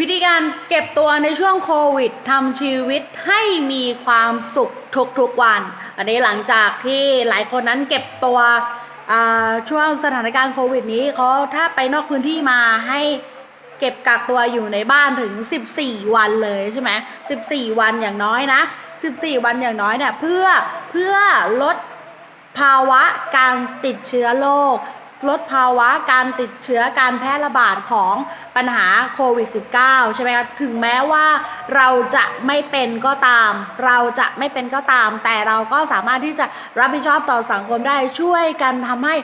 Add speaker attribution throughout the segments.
Speaker 1: วิธีการเก็บตัวในช่วงโควิดทำชีวิตให้มีความสุขทุกๆวัน อันนี้หลังจากที่หลายคนนั้นเก็บตัวช่วงสถานการณ์โควิดนี้เขาถ้าไปนอกพื้นที่มาให้เก็บกักตัวอยู่ในบ้านถึง 14 วันเลยใช่ไหม14 วันอย่างน้อยนะ 14 วันอย่างน้อยเนี่ยเพื่อเพื่อลดภาวะการติดเชื้อโรค ลดภาวะการติดเชื้อการแพร่ระบาดของปัญหาโควิด -19 ใช่ไหมคะถึงแม้ว่าเราจะไม่เป็นก็ตาม เราจะไม่เป็นก็ตาม แต่เราก็สามารถที่จะรับผิดชอบต่อสังคมได้ช่วยกันทำให้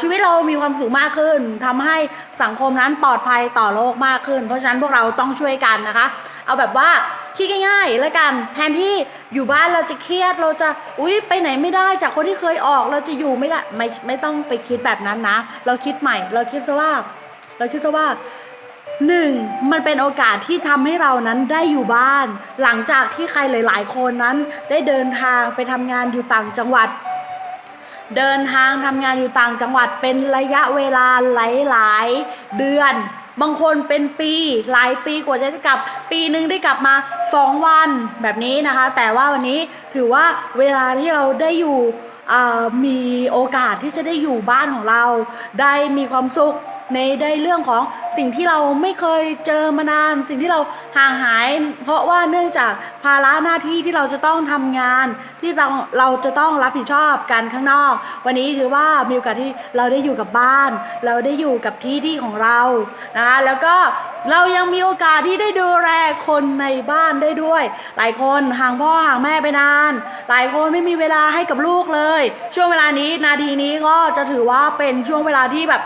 Speaker 1: ชีวิตเรามีความสุขมากขึ้นทำให้สังคมนั้นปลอดภัยต่อโลกมากขึ้น เพราะฉะนั้นพวกเราต้องช่วยกันนะคะ เอาแบบว่า คิดง่ายๆแล้วกัน แทนที่อยู่บ้านเราจะเครียดเราจะอุ้ยไปไหนไม่ได้จากคนที่เคยออกเราจะอยู่ไม่ได้ไม่ไม่ต้องไปคิดแบบนั้นนะ เราคิดใหม่ เราคิดซะว่า เราคิดซะว่าหนึ่งมันเป็นโอกาสที่ทำให้เรานั้นได้อยู่บ้าน หลังจากที่ใครหลาย ๆ คนนั้นได้เดินทางไปทำงานอยู่ต่างจังหวัด เดินทางทำงานอยู่ต่างจังหวัดเป็นระยะเวลาหลาย ๆ เดือน บางคนเป็นปีหลายปีกว่าจะได้กลับ ปีหนึ่งได้กลับมา 2 วันแบบนี้นะคะ แต่ว่าวันนี้ถือว่าเวลาที่เราได้อยู่มีโอกาสที่จะได้อยู่บ้านของเรา ได้มีความสุข ในได้เรื่องของสิ่งที่เราไม่เคยเจอมานาน สิ่งที่เราห่างหาย เพราะว่าเนื่องจากภาระหน้าที่ที่เราจะต้องทำงาน ที่เราเราจะต้องรับผิดชอบกันข้างนอก วันนี้ถือว่ามีโอกาสที่เราได้อยู่กับบ้าน เราได้อยู่กับที่ที่ของเรานะคะแล้วก็เรายังมีโอกาสที่ได้ดูแลคนในบ้านได้ด้วย หลายคนห่างพ่อห่างแม่ไปนาน หลายคนไม่มีเวลาให้กับลูกเลย ช่วงเวลานี้นาทีนี้ก็จะถือว่าเป็นช่วงเวลาที่แบบ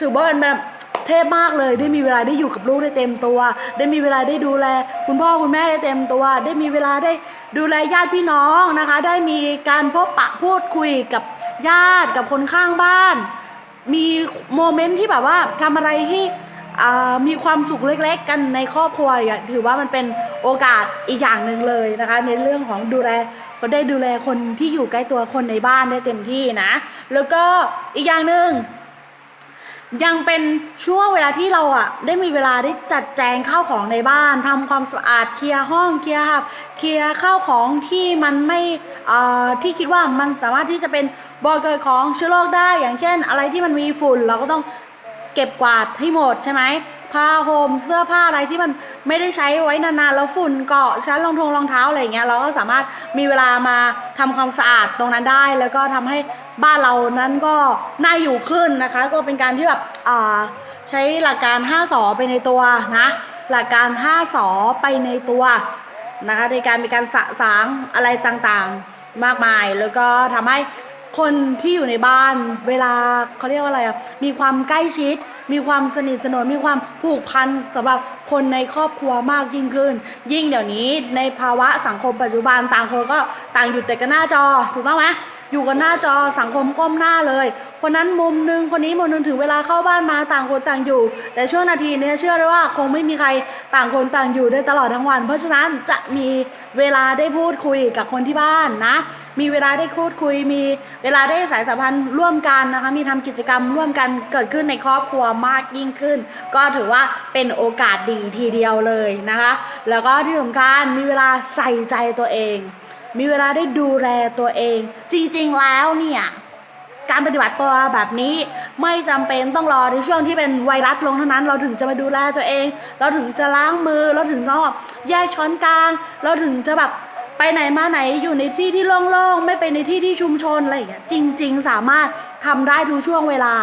Speaker 1: ถือว่าเป็นแบบเทพมากเลยได้มีเวลาได้อยู่กับลูกได้เต็มตัว ได้มีเวลาได้ดูแล คุณพ่อคุณแม่ได้เต็มตัว ได้มีเวลาได้ดูแลญาติพี่น้องนะคะ ได้มีการพบปะพูดคุยกับญาติกับคนข้างบ้าน มีโมเมนต์ที่แบบว่าทำอะไรที่มีความสุขเล็กๆ กันในครอบครัวอย่างถือว่ามันเป็นโอกาสอีกอย่างหนึ่งเลยนะคะ ในเรื่องของดูแลก็ได้ดูแลคนที่อยู่ใกล้ตัวคนในบ้านได้เต็มที่นะ แล้วก็อีกอย่างหนึ่ง ยังเป็นช่วงเวลาที่เราอะได้มีเวลาได้จัดแจงข้าวของในบ้านทำความสะอาดเคลียร์ห้องเคลียร์ครับเคลียร์ข้าวของที่มันไม่เอ่อที่คิดว่ามันสามารถที่จะเป็นบ่อเกิดของเชื้อโรคได้ อย่างเช่น อะไรที่มันมีฝุ่นเราก็ต้องเก็บกวาดให้หมดใช่ไหมผ้าห่มเสื้อผ้าอะไรที่มันไม่ได้ใช้ไว้นานๆแล้วฝุ่นเกาะชั้นรองทงรองเท้าอะไรอย่างเงี้ยเราก็สามารถมีเวลามาทำความสะอาดตรงนั้นได้ แล้วก็ทำให้ บ้านเรานั้นก็น่าอยู่ขึ้นนะคะ ก็เป็นการที่แบบใช้หลักการ5สอไปในตัวนะหลักการ5สอไปในตัวนะคะในการมีการสะสางอะไรต่างๆมากมาย แล้วก็ทำให้คนที่อยู่ในบ้านเวลาเขาเรียกว่าอะไรอะมีความใกล้ชิด มีความสนิทสนมมีความผูกพันสำหรับคนในครอบครัวมากยิ่งขึ้น ยิ่งเดี๋ยวนี้ในภาวะสังคมปัจจุบันต่างคนก็ต่างอยู่แต่กับหน้าจอถูกต้องไหม อยู่กันหน้าจอสังคมก้มหน้าเลย คนนั้นมุมหนึงคนนี้มุมหนึงถึงเวลาเข้าบ้านมาต่างคนต่างอยู่ แต่ช่วงนาทีนี้เชื่อเลยว่าคงไม่มีใครต่างคนต่างอยู่ได้ตลอดทั้งวัน เพราะฉะนั้นจะมีเวลาได้พูดคุยกับคนที่บ้านนะ มีเวลาได้พูดคุย มีเวลาได้สายสัมพันธ์ร่วมกันนะคะมีทำกิจกรรมร่วมกันเกิดขึ้นในครอบครัวมากยิ่งขึ้น ก็ถือว่าเป็นโอกาสดีทีเดียวเลยนะคะ แล้วก็ที่สำคัญมีเวลาใส่ใจตัวเอง มีเวลาได้ดูแลตัวเอง จริงๆแล้วเนี่ยการปฏิบัติตัวแบบนี้ไม่จำเป็นต้องรอในช่วงที่เป็นไวรัสลงเท่านั้น เราถึงจะมาดูแลตัวเอง เราถึงจะล้างมือ เราถึงต้องแบบแยกช้อนกลาง เราถึงจะแบบไปไหนมาไหนอยู่ในที่ที่โล่งๆ ไม่ไปในที่ที่ชุมชนอะไรอย่างเงี้ยจริง ๆ สามารถทำได้ทุกช่วงเวลา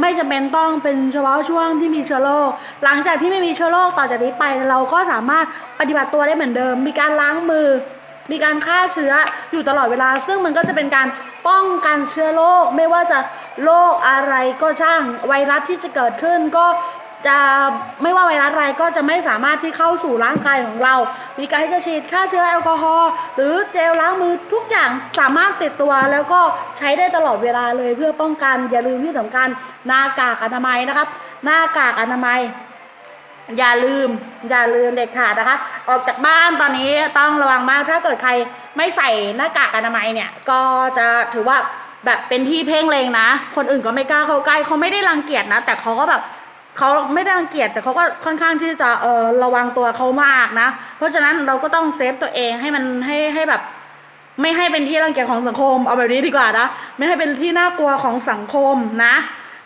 Speaker 1: ไม่จำเป็นต้องเป็นเฉพาะช่วงที่มีเชื้อโรคหลังจากที่ไม่มีเชื้อโรคต่อจากนี้ไปเราก็สามารถปฏิบัติตัวได้เหมือนเดิม มีการล้างมือ มีการฆ่าเชื้ออยู่ตลอดเวลา ซึ่งมันก็จะเป็นการป้องกันเชื้อโรคไม่ว่าจะโรคอะไรก็ช่างไวรัสที่จะเกิดขึ้นก็จะไม่ว่าไวรัสอะไรก็จะไม่สามารถที่เข้าสู่ร่างกายของเรา มีการที่จะฉีดฆ่าเชื้อแอลกอฮอล์หรือเจลล้างมือทุกอย่างสามารถติดตัวแล้วก็ใช้ได้ตลอดเวลาเลยเพื่อป้องกันอย่าลืมที่สำคัญหน้ากากอนามัยนะครับ หน้ากากอนามัย อย่าลืม อย่าลืมเด็ดขาดนะคะ ออกจากบ้านตอนนี้ต้องระวังมาก ถ้าเกิดใครไม่ใส่หน้ากากอนามัยเนี่ย ก็จะถือว่าแบบเป็นที่เพ่งเลงนะ คนอื่นก็ไม่กล้าเข้าใกล้เขาไม่ได้รังเกียจนะ แต่เขาก็แบบเขาไม่ได้รังเกียจแต่เขาก็ค่อนข้างที่จะเออระวังตัวเขามากนะ เพราะฉะนั้นเราก็ต้องเซฟตัวเองให้มันให้ให้แบบ ไม่ให้เป็นที่รังเกียจของสังคมเอาแบบนี้ดีกว่านะไม่ให้เป็นที่น่ากลัวของสังคมนะ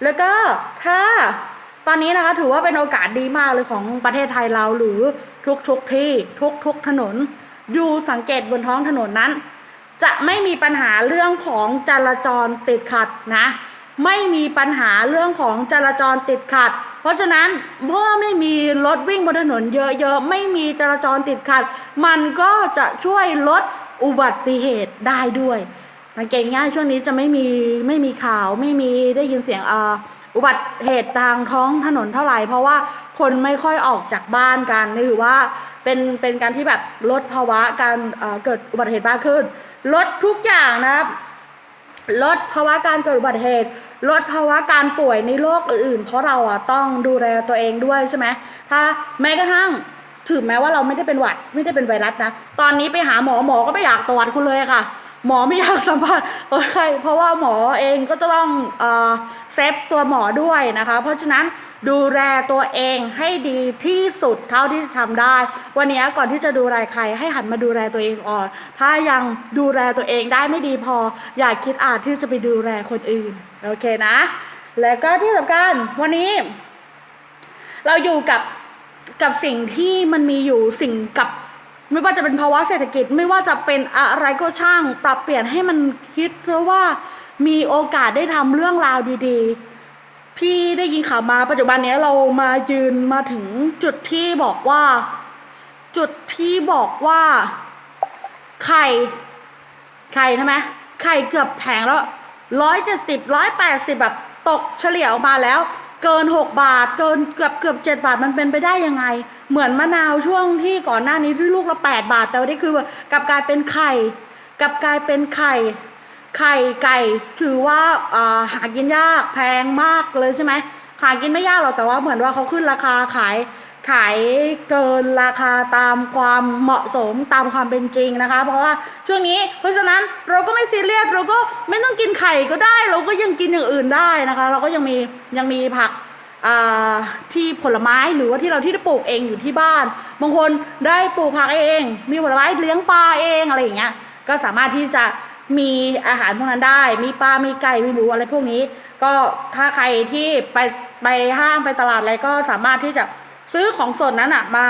Speaker 1: แล้วก็ถ้า ตอนนี้นะคะถือว่าเป็นโอกาสดีมากเลยของประเทศไทยเราหรือทุกทุกๆที่ทุกทุกๆถนนอยู่สังเกตบนท้องถนนนั้น จะไม่มีปัญหาเรื่องของจราจรติดขัดนะ ไม่มีปัญหาเรื่องของจราจรติดขัด เพราะฉะนั้นเมื่อไม่มีรถวิ่งบนถนนเยอะๆไม่มีจราจรติดขัด มันก็จะช่วยลดอุบัติเหตุได้ด้วยสังเกตง่ายช่วงนี้จะไม่มีไม่มีข่าวไม่มีได้ยินเสียงเอ่อ อุบัติเหตุทางท้องถนนเท่าไหร่ เพราะว่าคนไม่ค่อยออกจากบ้านกันหรือว่าเป็นเป็นการที่แบบลดภาวะการเเกิดอุบัติเหตุมากขึ้น ลดทุกอย่างนะครับ ลดภาวะการเกิดอุบัติเหตุ ลดภาวะการป่วยในโรคอื่นๆ เพราะเราอะต้องดูแลตัวเองด้วยใช่ไหมถ้าแม้กระทั่งถึงแม้ว่าเราไม่ได้เป็นหวัดไม่ได้เป็นไวรัสนะ ตอนนี้ไปหาหมอหมอก็ไม่อยากตรวจคุณเลยค่ะ หมอไม่อยากสัมผัสเออใครเพราะว่าหมอเองก็จะต้องเออเซฟตัวหมอด้วยนะคะ เพราะฉะนั้นดูแลตัวเองให้ดีที่สุดเท่าที่จะทำได้ วันนี้ก่อนที่จะดูแลใครให้หันมาดูแลตัวเองก่อน ถ้ายังดูแลตัวเองได้ไม่ดีพอ อย่าคิดอาจที่จะไปดูแลคนอื่น โอเคนะ แล้วก็ที่สำคัญวันนี้ เราอยู่กับกับสิ่งที่มันมีอยู่สิ่งกับ ไม่ว่าจะเป็นภาวะเศรษฐกิจไม่ว่าจะเป็นอะไรก็ช่าง ปรับเปลี่ยนให้มันคิดเพราะว่ามีโอกาสได้ทำเรื่องราวดีๆพี่ได้ยินข่าวมาปัจจุบันนี้เรามายืนมาถึงจุดที่บอกว่า จุดที่บอกว่าไข่ไข่ใช่ไหมไข่เกือบแผงแล้วร้อยเจ็ดสิบร้อยแปดสิบแบบตกเฉลี่ยออกมาแล้ว เกินหกบาท เกินเกือบเกือบเจ็ดบาทมันเป็นไปได้ยังไง เหมือนมะนาวช่วงที่ก่อนหน้านี้ที่ลูกละแปดบาท แต่วันนี้คือกลับกลายเป็นไข่กลับกลายเป็นไข่ไข่ไก่ถือว่าอ่าหากินยากแพงมากเลยใช่ไหมหากินไม่ยากหรอกแต่ว่าเหมือนว่าเขาขึ้นราคาขาย ขายเกินราคาตามความเหมาะสมตามความเป็นจริงนะคะ เพราะว่าช่วงนี้เพราะฉะนั้นเราก็ไม่ซีเรียสเราก็ไม่ต้องกินไข่ก็ได้ เราก็ยังกินอย่างอื่นได้นะคะ เราก็ยังมียังมีผักที่ผลไม้หรือว่าที่เราที่ได้ปลูกเองอยู่ที่บ้าน บางคนได้ปลูกผักเอง มีผลไม้เลี้ยงปลาเองอะไรอย่างเงี้ยก็สามารถที่จะมีอาหารพวกนั้นได้ มีปลา มีไก่ มีหมูอะไรพวกนี้ ก็ถ้าใครที่ไปไปห้างไปตลาดอะไรก็สามารถที่จะ ซื้อของสดนั้นอะมา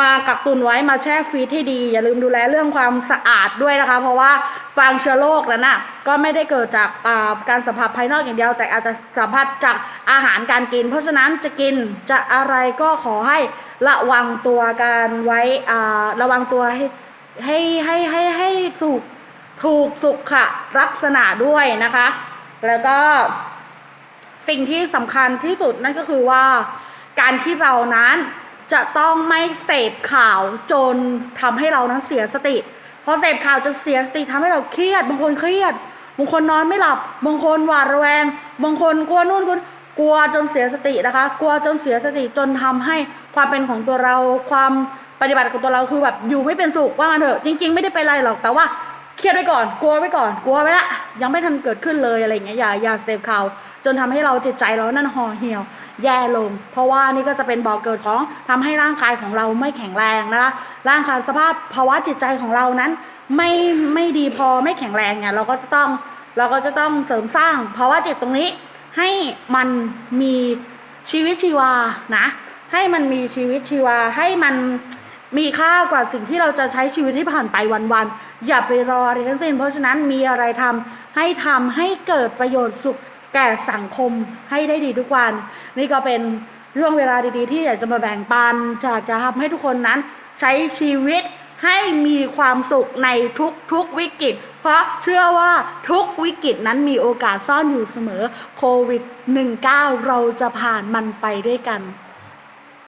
Speaker 1: มากักตุนไว้มาแช่ฟรีซให้ดี อย่าลืมดูแลเรื่องความสะอาดด้วยนะคะ เพราะว่าบางเชื้อโรคนั้นน่ะก็ไม่ได้เกิดจากาการสัมผัสภายนอกอย่างเดียว แต่อาจจะสัมผัสจากอาหารการกิน เพราะฉะนั้นจะกินจะอะไรก็ขอให้ระวังตัวการไว้อ่าระวังตัวให้ให้ให้ให้ให้ถูกถูกสุขลักษณะด้วยนะคะ แล้วก็สิ่งที่สำคัญที่สุดนั่นก็คือว่า การที่เรานั้นจะต้องไม่เสพข่าวจนทำให้เรานั้นเสียสติ พอเสพข่าวจนเสียสติทำให้เราเครียด บางคนเครียด บางคนนอนไม่หลับ บางคนหวาดระแวง บางคนกลัวนู่นกลัวกลัวจนเสียสตินะคะ กลัวจนเสียสติจนทำให้ความเป็นของตัวเราความปฏิบัติของตัวเราคือแบบอยู่ไม่เป็นสุขว่างั้นเถอะจริง ๆ ไม่ได้เป็นไรหรอกแต่ว่าเครียดไว้ก่อน กลัวไว้ก่อน กลัวไว้ละยังไม่ทันเกิดขึ้นเลยอะไรเงี้ยอย่าอย่าเสพข่าวจนทำให้เราจิตใจเรานั่นห่อเหี่ยว แย่ลง เพราะว่านี่ก็จะเป็นบ่อกเกิดของทำให้ร่างกายของเราไม่แข็งแรงนะคะร่างกายสภาพภาวะจิตใจของเรานั้น ไม่ไม่ดีพอไม่แข็งแรงเนี่ยเราก็จะต้องเราก็จะต้องเสริมสร้างภาวะจิตตรงนี้ ให้มันมีชีวิตชีวานะให้มันมีชีวิตชีวาให้มันมีค่ากว่าสิ่งที่เราจะใช้ชีวิตที่ผ่านไปวันๆอย่าไปรออะไรทั้งสิ้นเพราะฉะนั้นมีอะไรทำให้ทำให้เกิดประโยชน์สุข แก่สังคมให้ได้ดีทุกวัน นี่ก็เป็นช่วงเวลาดีๆ ที่อยากจะมาแบ่งปันอยากจะทำให้ทุกคนนั้นใช้ชีวิตให้มีความสุขในทุกๆวิกฤต เพราะเชื่อว่าทุกวิกฤตนั้นมีโอกาสซ่อนอยู่เสมอโควิด -19 เราจะผ่านมันไปด้วยกัน